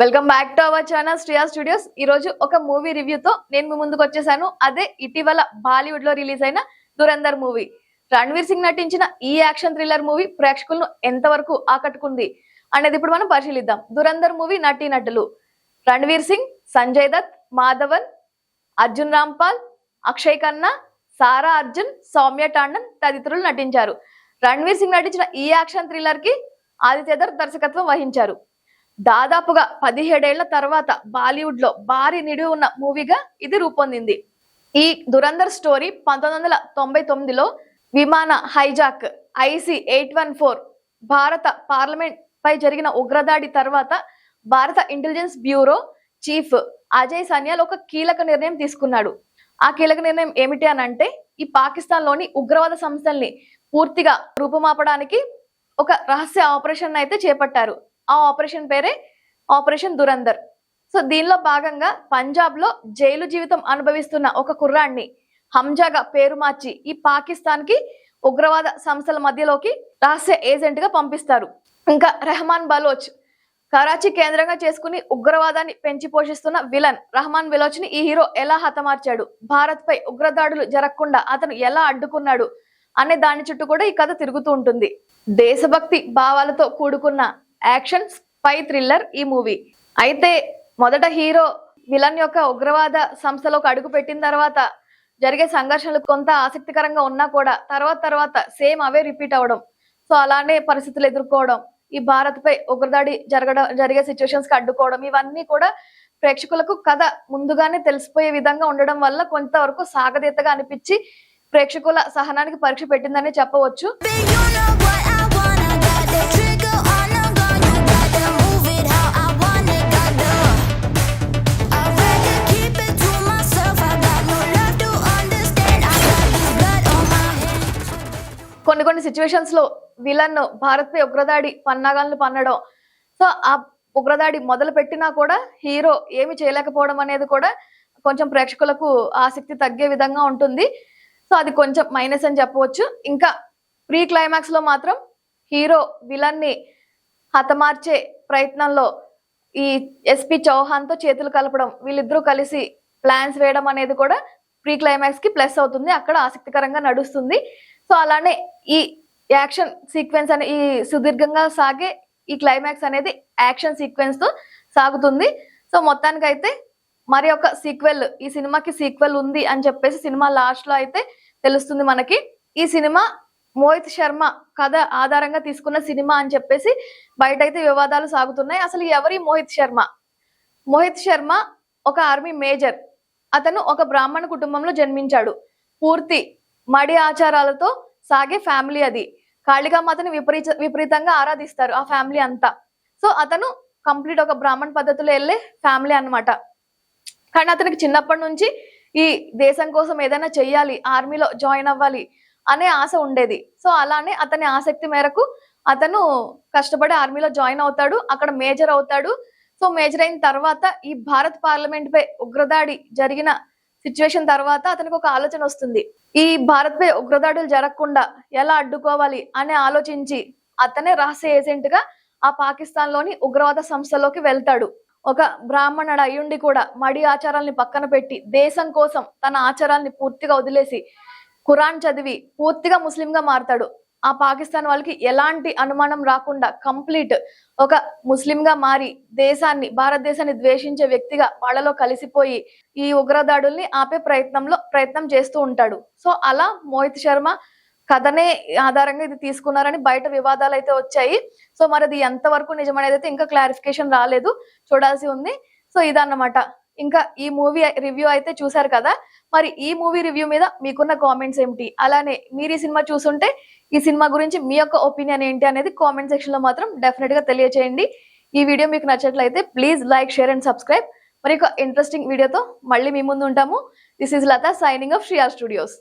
Welcome back to our channel Shriya studios. ఈ రోజు ఒక మూవీ రివ్యూతో నేను మీ ముందుకు వచ్చేసాను. అదే ఇటీవల బాలీవుడ్లో రిలీజ్ అయిన దురంధర్ మూవీ. రణ్వీర్ సింగ్ నటించిన ఈ యాక్షన్ థ్రిల్లర్ మూవీ ప్రేక్షకులను ఎంతవరకు ఆకట్టుకుంది అనేది ఇప్పుడు మనం పరిశీలిద్దాం. దురంధర్ మూవీ నటీ నటులు రణ్వీర్ సింగ్ సంజయ్ దత్ మాధవన్ అర్జున్ రాంపాల్ అక్షయ్ ఖన్నా సారా అర్జున్ సౌమ్య టాండన్ తదితరులు నటించారు. రణ్వీర్ సింగ్ నటించిన ఈ యాక్షన్ థ్రిల్లర్కి ఆదిత్యధర్ దర్శకత్వం వహించారు. దాదాపుగా పదిహేడేళ్ళ తర్వాత బాలీవుడ్లో భారీ నిడివి ఉన్న మూవీగా ఇది రూపొందింది. ఈ దురందర్ స్టోరీ పంతొమ్మిది వందల తొంభై తొమ్మిదిలో విమాన hijack IC eight one four భారత పార్లమెంట్ పై జరిగిన ఉగ్రదాడి తర్వాత భారత intelligence bureau chief Ajay Sanyal ఒక కీలక నిర్ణయం తీసుకున్నాడు. ఆ కీలక నిర్ణయం ఏమిటి అని అంటే ఈ పాకిస్తాన్లోని ఉగ్రవాద సంస్థల్ని పూర్తిగా రూపుమాపడానికి ఒక రహస్య ఆపరేషన్ అయితే చేపట్టారు. ఆ ఆపరేషన్ పేరే ఆపరేషన్ దురందర్ సో దీనిలో భాగంగా పంజాబ్లో జైలు జీవితం అనుభవిస్తున్న ఒక కుర్రాన్ని హంజాగా పేరు మార్చి ఈ పాకిస్తాన్కి ఉగ్రవాద సంస్థల మధ్యలోకి రహస్య ఏజెంట్గా పంపిస్తారు. ఇంకా రెహమాన్ బలోచ్ కరాచీ కేంద్రంగా చేసుకుని ఉగ్రవాదాన్ని పెంచి పోషిస్తున్న విలన్ రహమాన్ విలోచ్ని ఈ హీరో ఎలా హతమార్చాడు? భారత్ పై ఉగ్రదాడులు జరగకుండా అతను ఎలా అడ్డుకున్నాడు? అనే దాని చుట్టూ కూడా ఈ కథ తిరుగుతూ ఉంటుంది. దేశభక్తి భావాలతో కూడుకున్న యాక్షన్ స్పై థ్రిల్లర్ ఈ మూవీ. అయితే మొదట హీరో విలన్ యొక్క ఉగ్రవాద సంస్థలోకి అడుగు పెట్టిన తర్వాత జరిగే సంఘర్షణలు కొంత ఆసక్తికరంగా ఉన్నా కూడా తర్వాత తర్వాత సేమ్ అవే రిపీట్ అవ్వడం సో అలానే పరిస్థితులు ఎదుర్కోవడం ఈ భారత్పై ఉగ్రదాడి జరగడం జరిగే సిచ్యువేషన్స్కి అడ్డుకోవడం ఇవన్నీ కూడా ప్రేక్షకులకు కథ ముందుగానే తెలిసిపోయే విధంగా ఉండడం వల్ల కొంతవరకు సాగదీతగా అనిపించి ప్రేక్షకుల సహనానికి పరీక్ష పెట్టిందని చెప్పవచ్చు. కొన్ని కొన్ని సిచ్యువేషన్స్లో విలన్ భారత్ పై ఉగ్రదాడి పన్నాగాలను పన్నడం. సో ఆ ఉగ్రదాడి మొదలు పెట్టినా కూడా హీరో ఏమి చేయలేకపోవడం అనేది కూడా కొంచెం ప్రేక్షకులకు ఆసక్తి తగ్గే విధంగా ఉంటుంది. సో అది కొంచెం మైనస్ అని చెప్పవచ్చు. ఇంకా ప్రీ క్లైమాక్స్లో మాత్రం హీరో విలన్ని హతమార్చే ప్రయత్నంలో ఈ ఎస్పి చౌహాన్తో చేతులు కలపడం వీళ్ళిద్దరూ కలిసి ప్లాన్స్ వేయడం అనేది కూడా ప్రీ క్లైమాక్స్కి ప్లస్ అవుతుంది. అక్కడ ఆసక్తికరంగా నడుస్తుంది. సో అలానే ఈ యాక్షన్ సీక్వెన్స్ అనే ఈ సుదీర్ఘంగా సాగే ఈ క్లైమాక్స్ అనేది యాక్షన్ సీక్వెన్స్తో సాగుతుంది. సో మొత్తానికి అయితే మరి ఒక సీక్వెల్ ఈ సినిమాకి సీక్వెల్ ఉంది అని చెప్పేసి సినిమా లాస్ట్లో అయితే తెలుస్తుంది మనకి. ఈ సినిమా మోహిత్ శర్మ కథ ఆధారంగా తీసుకున్న సినిమా అని చెప్పేసి బయట అయితే వివాదాలు సాగుతున్నాయి. అసలు ఎవరి మోహిత్ శర్మ? మోహిత్ శర్మ ఒక ఆర్మీ మేజర్ అతను ఒక బ్రాహ్మణ కుటుంబంలో జన్మించాడు. పూర్తి మడి ఆచారాలతో సాగే ఫ్యామిలీ అది. కాళికామాతని విపరీత విపరీతంగా ఆరాధిస్తారు ఆ ఫ్యామిలీ అంతా. సో అతను కంప్లీట్ ఒక బ్రాహ్మణ పద్ధతిలో వెళ్ళే ఫ్యామిలీ అన్నమాట. కానీ అతనికి చిన్నప్పటి నుంచి ఈ దేశం కోసం ఏదైనా చెయ్యాలి ఆర్మీలో జాయిన్ అవ్వాలి అనే ఆశ ఉండేది. సో అలానే అతని ఆసక్తి మేరకు అతను కష్టపడి ఆర్మీలో జాయిన్ అవుతాడు అక్కడ మేజర్ అవుతాడు. సో మేజర్ అయిన తర్వాత ఈ భారత్ పార్లమెంట్ పై ఉగ్రదాడి జరిగిన సిచ్యువేషన్ తర్వాత అతనికి ఒక ఆలోచన వస్తుంది. ఈ భారత్ పై ఉగ్రదాడులు జరగకుండా ఎలా అడ్డుకోవాలి అని ఆలోచించి అతనే రహస్య ఏజెంట్గా ఆ పాకిస్తాన్లోని ఉగ్రవాద సంస్థలోకి వెళ్తాడు. ఒక బ్రాహ్మణుడు అయ్యుండి కూడా మడి ఆచారాల్ని పక్కన పెట్టి దేశం కోసం తన ఆచారాల్ని పూర్తిగా వదిలేసి ఖురాన్ చదివి పూర్తిగా ముస్లింగా మారతాడు. ఆ పాకిస్తాన్ వాళ్ళకి ఎలాంటి అనుమానం రాకుండా కంప్లీట్ ఒక ముస్లింగా మారి దేశాన్ని భారతదేశాన్ని ద్వేషించే వ్యక్తిగా వాళ్ళలో కలిసిపోయి ఈ ఉగ్రదాడుల్ని ఆపే ప్రయత్నంలో ప్రయత్నం చేస్తూ ఉంటాడు. సో అలా మోహిత్ శర్మ కథనే ఆధారంగా ఇది తీసుకున్నారని బయట వివాదాలు అయితే వచ్చాయి. సో మరి అది ఎంతవరకు నిజమనేది అయితే ఇంకా క్లారిఫికేషన్ రాలేదు. చూడాల్సి ఉంది. సో ఇదన్నమాట. ఇంకా ఈ మూవీ రివ్యూ అయితే చూసారు కదా. మరి ఈ మూవీ రివ్యూ మీద మీకున్న కామెంట్స్ ఏమిటి? అలానే మీరు ఈ సినిమా చూసుంటే ఈ సినిమా గురించి మీ యొక్క ఒపీనియన్ ఏంటి అనేది కామెంట్ సెక్షన్లో మాత్రం డెఫినెట్గా తెలియచేయండి. ఈ వీడియో మీకు నచ్చట్లయితే please like share and subscribe. మరి ఒక ఇంట్రెస్టింగ్ వీడియోతో మళ్ళీ మీ ముందు ఉంటాము. This is Latha signing off Shriya studios